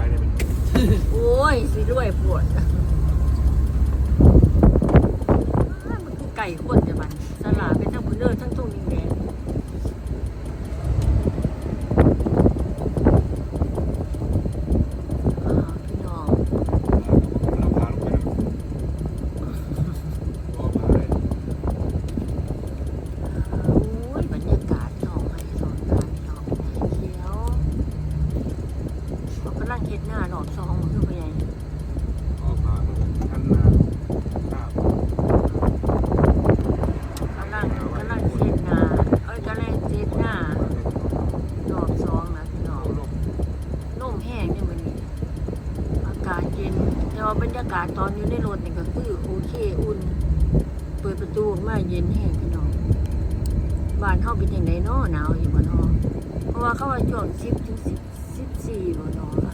ายเลยเป็นโอ้ยสิรวยปวดมันคือไก่ข้นจะมันสลาเป็นทั้งบุญเดินทั้งทุ่งนี่ ว่าบรรยากาศตอนอยู่ในรถนี่ก็คือโอเคอุ่น เปิดประตูออกมาเย็นแห้งพี่น้องบ้านเข้าเป็นอย่างไรเนาะหนาวอยู่บ่เนอะเพราะว่าเข้าว่าช่วงสิบถึงสิบสิบสี่บ้เนา